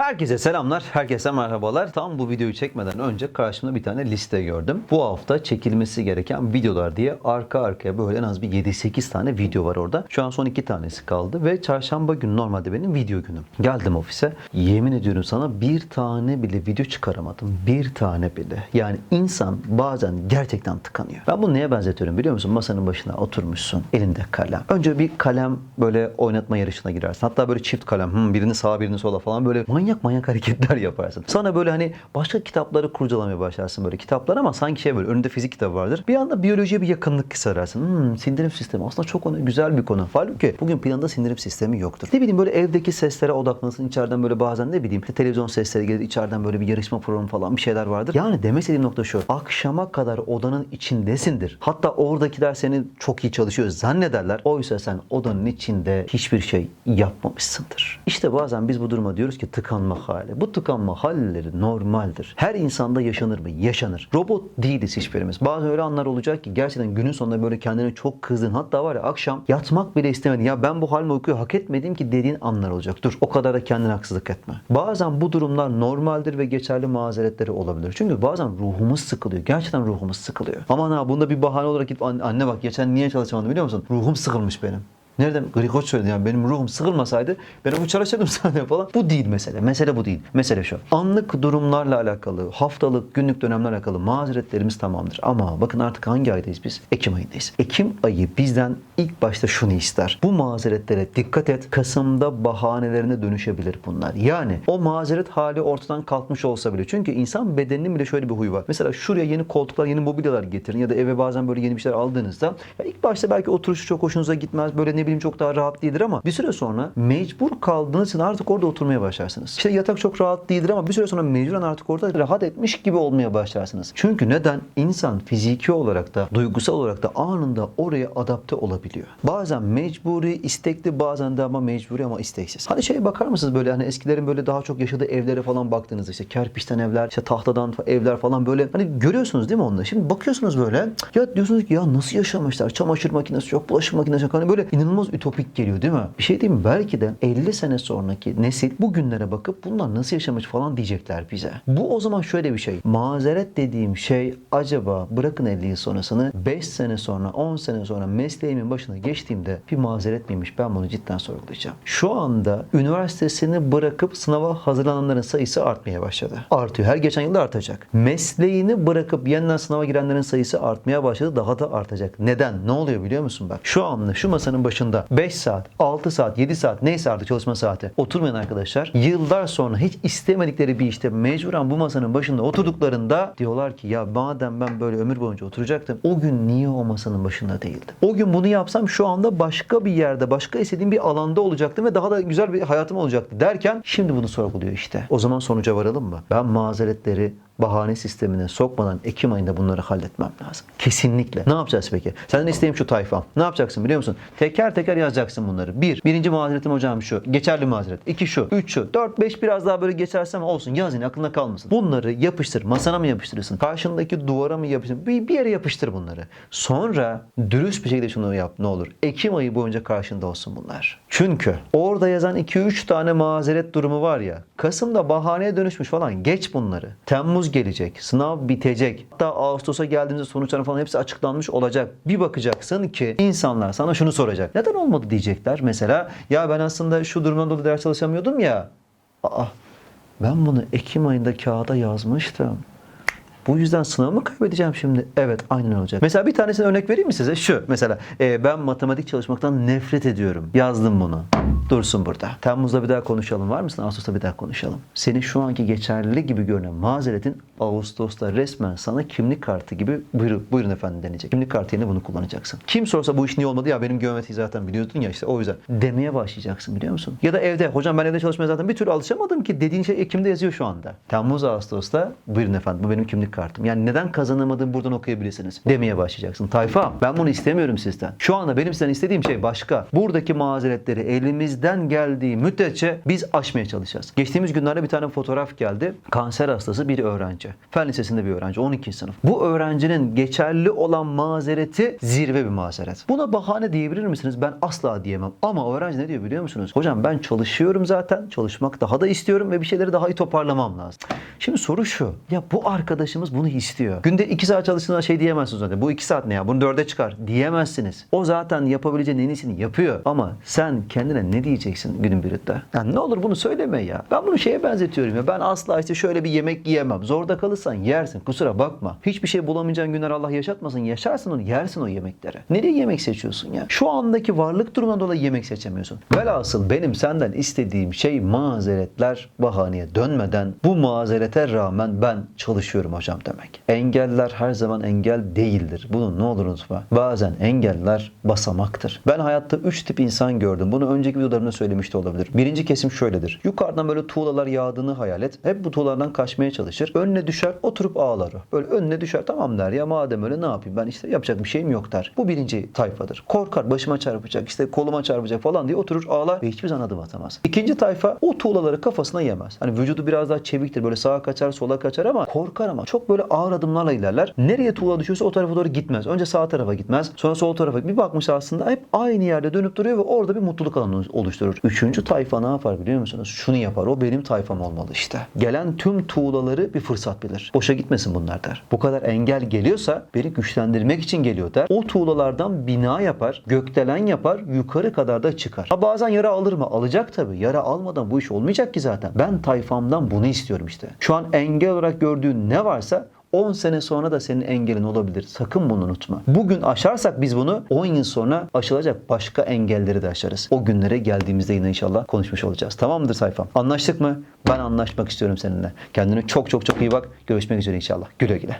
Herkese selamlar, herkese merhabalar. Tam bu videoyu çekmeden önce karşımda bir tane liste gördüm. Bu hafta çekilmesi gereken videolar diye arka arkaya böyle en az bir 7-8 tane video var orada. Şu an son 2 tanesi kaldı ve çarşamba günü normalde benim video günüm. Geldim ofise. Yemin ediyorum sana bir tane bile video çıkaramadım. Bir tane bile. Yani insan bazen gerçekten tıkanıyor. Ben bunu neye benzetiyorum biliyor musun? Masanın başına oturmuşsun. Elinde kalem. Önce bir kalem böyle oynatma yarışına girersin. Hatta böyle çift kalem. hmm, birini sağa birini sola falan böyle manyak manyak hareketler yaparsın. Sonra böyle hani başka kitapları kurcalamaya başlarsın böyle kitaplar ama sanki şey böyle önünde fizik kitabı vardır. Bir anda biyolojiye bir yakınlık hissedersin. Hmm, sindirim sistemi aslında çok onu güzel bir konu. Halbuki bugün planda sindirim sistemi yoktur. Ne bileyim böyle evdeki seslere odaklanırsın. içeriden böyle bazen ne bileyim televizyon sesleri gelir. içeriden böyle bir yarışma programı falan bir şeyler vardır. Yani demek istediğim nokta şu. Akşama kadar odanın içindesindir. Hatta oradakiler seni çok iyi çalışıyor zannederler. Oysa sen odanın içinde hiçbir şey yapmamışsındır. İşte bazen biz bu duruma diyoruz ki tıkanma hali. Bu tıkanma halleri normaldir. Her insanda yaşanır mı? Yaşanır. Robot değiliz hiçbirimiz. Bazen öyle anlar olacak ki gerçekten günün sonunda böyle kendine çok kızdın. Hatta var ya akşam yatmak bile istemedin. Ya ben bu halime uykuyu hak etmedim ki dediğin anlar olacak. Dur o kadar da kendine haksızlık etme. Bazen bu durumlar normaldir ve geçerli mazeretleri olabilir. Çünkü bazen ruhumuz sıkılıyor. Gerçekten ruhumuz sıkılıyor. Aman ha bunda bir bahane olarak gidip "Anne- anne bak geçen niye çalışamadım biliyor musun? Ruhum sıkılmış benim. Nereden? Grikoç söyledi yani benim ruhum sıkılmasaydı ben onu çalışırdım zaten falan. Bu değil mesele. Mesele bu değil. Mesele şu. Anlık durumlarla alakalı, haftalık, günlük dönemlerle alakalı mazeretlerimiz tamamdır. Ama bakın artık hangi aydayız biz? Ekim ayındayız. Ekim ayı bizden ilk başta şunu ister. Bu mazeretlere dikkat et. Kasım'da bahanelerine dönüşebilir bunlar. Yani o mazeret hali ortadan kalkmış olsa bile. Çünkü insan bedeninin bile şöyle bir huyu var. Mesela şuraya yeni koltuklar, yeni mobilyalar getirin ya da eve bazen böyle yeni bir şeyler aldığınızda ya ilk başta belki oturuşu çok hoşunuza gitmez. Böyle ne bileyim çok daha rahat değildir ama bir süre sonra mecbur kaldığınız için artık orada oturmaya başlarsınız. İşte yatak çok rahat değildir ama bir süre sonra mecburen artık orada rahat etmiş gibi olmaya başlarsınız. Çünkü neden? İnsan fiziki olarak da duygusal olarak da anında oraya adapte olabiliyor. Bazen mecburi, istekli bazen de ama mecburi ama isteksiz. Hani şeye bakar mısınız böyle hani eskilerin böyle daha çok yaşadığı evlere falan baktığınızda işte kerpiçten evler, işte tahtadan evler falan böyle hani görüyorsunuz değil mi onları? Şimdi bakıyorsunuz böyle ya diyorsunuz ki ya nasıl yaşamışlar? Çamaşır makinesi yok, bulaşık makinesi yok. Hani böyle inanılmaz ütopik geliyor değil mi? Bir şey diyeyim mi? Belki de 50 sene sonraki nesil bugünlere bakıp bunlar nasıl yaşamış falan diyecekler bize. Bu o zaman şöyle bir şey. Mazeret dediğim şey acaba bırakın 50 yıl sonrasını 5 sene sonra 10 sene sonra mesleğimin başına geçtiğimde bir mazeret miymiş? Ben bunu cidden sorgulayacağım. Şu anda üniversitesini bırakıp sınava hazırlananların sayısı artmaya başladı. Artıyor. Her geçen yılda artacak. Mesleğini bırakıp yeniden sınava girenlerin sayısı artmaya başladı. Daha da artacak. Neden? Ne oluyor biliyor musun bak? Şu anda şu masanın başında 5 saat, 6 saat, 7 saat neyse artık çalışma saati oturmayan arkadaşlar yıllar sonra hiç istemedikleri bir işte mecburen bu masanın başında oturduklarında diyorlar ki ya madem ben böyle ömür boyunca oturacaktım o gün niye o masanın başında değildim? O gün bunu yapsam şu anda başka bir yerde, başka istediğim bir alanda olacaktım ve daha da güzel bir hayatım olacaktı derken şimdi bunu sorguluyor işte. O zaman sonuca varalım mı? Ben mazeretleri bahane sistemine sokmadan Ekim ayında bunları halletmem lazım. Kesinlikle. Ne yapacağız peki? Senden isteğim şu tayfa. Ne yapacaksın biliyor musun? Teker teker yazacaksın bunları. Bir, birinci mazeretim hocam şu. Geçerli mazeret. İki şu. Üç şu. Dört, beş biraz daha böyle geçerse ama olsun. Yaz yine aklında kalmasın. Bunları yapıştır. Masana mı yapıştırırsın? Karşındaki duvara mı yapıştır? Bir, bir yere yapıştır bunları. Sonra dürüst bir şekilde şunu yap ne olur. Ekim ayı boyunca karşında olsun bunlar. Çünkü orada yazan 2-3 tane mazeret durumu var ya. Kasım'da bahaneye dönüşmüş falan. Geç bunları. Temmuz gelecek. Sınav bitecek. Hatta Ağustos'a geldiğimizde sonuçlar falan hepsi açıklanmış olacak. Bir bakacaksın ki insanlar sana şunu soracak. Neden olmadı diyecekler. Mesela ya ben aslında şu durumdan dolayı ders çalışamıyordum ya. Aa ben bunu Ekim ayında kağıda yazmıştım. Bu yüzden sınavı mı kaybedeceğim şimdi? Evet aynen olacak. Mesela bir tanesine örnek vereyim mi size? Şu mesela e, ben matematik çalışmaktan nefret ediyorum. Yazdım bunu. Dursun burada. Temmuz'da bir daha konuşalım var mısın? Ağustos'ta bir daha konuşalım. Senin şu anki geçerli gibi görünen mazeretin Ağustos'ta resmen sana kimlik kartı gibi buyurun, buyurun efendim denecek. Kimlik kartı yerine bunu kullanacaksın. Kim sorsa bu iş niye olmadı ya benim geometriyi zaten biliyordun ya işte o yüzden demeye başlayacaksın biliyor musun? Ya da evde hocam ben evde çalışmaya zaten bir türlü alışamadım ki dediğin şey Ekim'de yazıyor şu anda. Temmuz Ağustos'ta buyurun efendim bu benim kimlik kartım. Yani neden kazanamadığımı buradan okuyabilirsiniz demeye başlayacaksın. Tayfa ben bunu istemiyorum sizden. Şu anda benim sizden istediğim şey başka. Buradaki mazeretleri elimizden geldiği müddetçe biz aşmaya çalışacağız. Geçtiğimiz günlerde bir tane fotoğraf geldi. Kanser hastası bir öğrenci. Fen lisesinde bir öğrenci. 12 sınıf. Bu öğrencinin geçerli olan mazereti zirve bir mazeret. Buna bahane diyebilir misiniz? Ben asla diyemem. Ama öğrenci ne diyor biliyor musunuz? Hocam ben çalışıyorum zaten. Çalışmak daha da istiyorum ve bir şeyleri daha iyi toparlamam lazım. Şimdi soru şu. Ya bu arkadaşımız bunu istiyor. Günde 2 saat çalıştığında şey diyemezsiniz zaten. Bu 2 saat ne ya? Bunu 4'e çıkar. Diyemezsiniz. O zaten yapabileceğin en iyisini yapıyor. Ama sen kendine ne diyeceksin günün birinde? Ya ne olur bunu söyleme ya. Ben bunu şeye benzetiyorum ya. Ben asla işte şöyle bir yemek yiyemem. Zorda kalırsan yersin. Kusura bakma. Hiçbir şey bulamayacağın günler Allah yaşatmasın. Yaşarsın onu yersin o yemekleri. Nereye yemek seçiyorsun ya? Şu andaki varlık durumundan dolayı yemek seçemiyorsun. Velhasıl benim senden istediğim şey mazeretler bahaneye dönmeden bu mazerete rağmen ben çalışıyorum hocam demek. Engeller her zaman engel değildir. Bunu ne olur unutma. Bazen engeller basamaktır. Ben hayatta 3 tip insan gördüm. Bunu önceki videolarımda söylemiş de olabilir. Birinci kesim şöyledir. Yukarıdan böyle tuğlalar yağdığını hayal et. Hep bu tuğlalardan kaçmaya çalışır. Önüne düşer oturup ağlar. Böyle önüne düşer tamam der ya madem öyle ne yapayım ben işte yapacak bir şeyim yok der. Bu birinci tayfadır. Korkar başıma çarpacak işte koluma çarpacak falan diye oturur ağlar ve hiçbir zaman adım atamaz. İkinci tayfa o tuğlaları kafasına yemez. Hani vücudu biraz daha çeviktir böyle sağa kaçar sola kaçar ama korkar ama çok böyle ağır adımlarla ilerler. Nereye tuğla düşüyorsa o tarafa doğru gitmez. Önce sağ tarafa gitmez sonra sol tarafa bir bakmış aslında hep aynı yerde dönüp duruyor ve orada bir mutluluk alanı oluşturur. Üçüncü tayfa ne yapar biliyor musunuz? Şunu yapar o benim tayfam olmalı işte. Gelen tüm tuğlaları bir fırsat bilir. Boşa gitmesin bunlar der. Bu kadar engel geliyorsa beni güçlendirmek için geliyor der. O tuğlalardan bina yapar, gökdelen yapar, yukarı kadar da çıkar. Ha bazen yara alır mı? Alacak tabii. Yara almadan bu iş olmayacak ki zaten. Ben tayfamdan bunu istiyorum işte. Şu an engel olarak gördüğün ne varsa 10 sene sonra da senin engelin olabilir. Sakın bunu unutma. Bugün aşarsak biz bunu 10 yıl sonra aşılacak başka engelleri de aşarız. O günlere geldiğimizde yine inşallah konuşmuş olacağız. Tamamdır sayfam. Anlaştık mı? Ben anlaşmak istiyorum seninle. Kendine çok çok çok iyi bak. Görüşmek üzere inşallah. Güle güle.